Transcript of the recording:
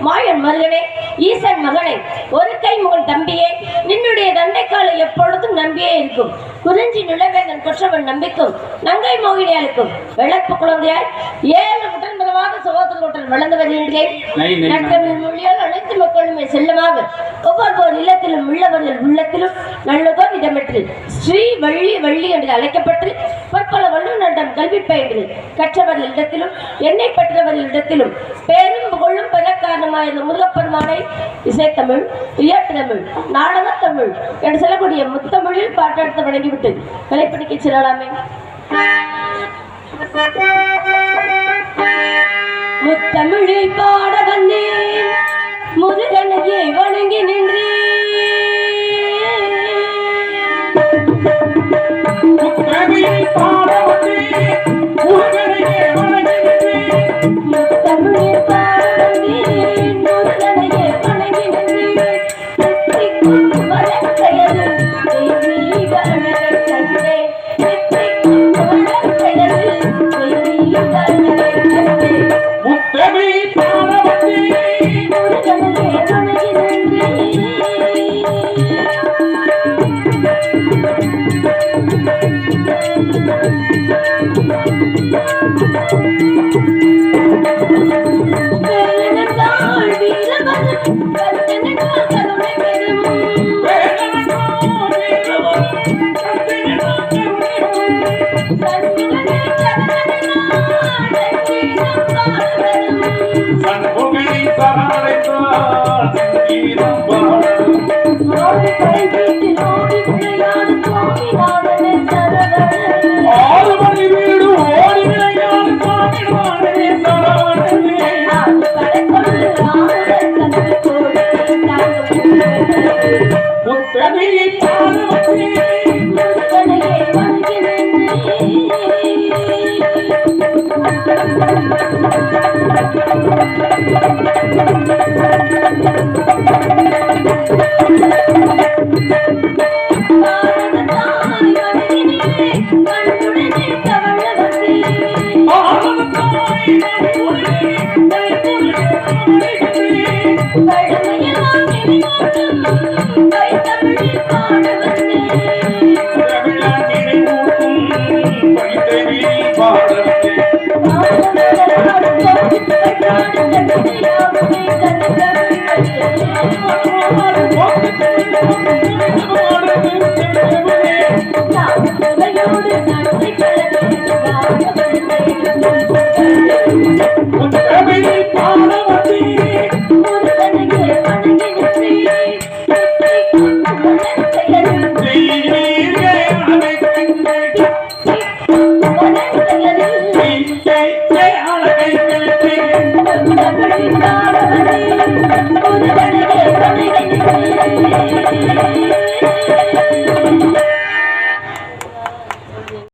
மாயன் மருகனே ஈசன் மகனே ஒரு கை முகன் தம்பியே நின்னுடைய தண்டைக்கால எப்பொழுதும் நம்பியே இருக்கும். குறிஞ்சி நிலவேந்தன் கொற்றவன் நம்பிக்கும். நங்கை மோகினியாளுக்கும் வெள்ளப்பு குழந்தையாய் ஏழு மிதமாக சுகத்தில் வளர்ந்து. நற்றமிழ் மொழியால் அனைத்து மக்களுமே செல்லமாக. ஒவ்வொரு இல்லத்திலும் உள்ளவர்கள் உள்ளத்திலும் நல்லதோர் இடம்பெற்று ஸ்ரீ வள்ளி வள்ளி என்று அழைக்கப்பட்டு பற்பல வல்லுநரிடம் கல்வி பயின்று. கற்றவர்கள் இடத்திலும் என்னை பெற்றவர்கள் இடத்திலும் பேரும் புகழும் பெற காரணமாக இந்த முருகப்பெருமானை இசைத்தமிழ் இயற்றமிழ் நாடகத்தமிழ் என்று சொல்லக்கூடிய முத்தமிழில் பாட்டெடுத்து வழங்கிவிட்டு கலைப்பணிக்கு செல்லலாமே. முத்தமிழில் பாட வந்தேன் முருகனையே வணங்கி நின்றேன். முத்தமிழில் பாட வந்தேன், Thank you. ஆனந்தமாய்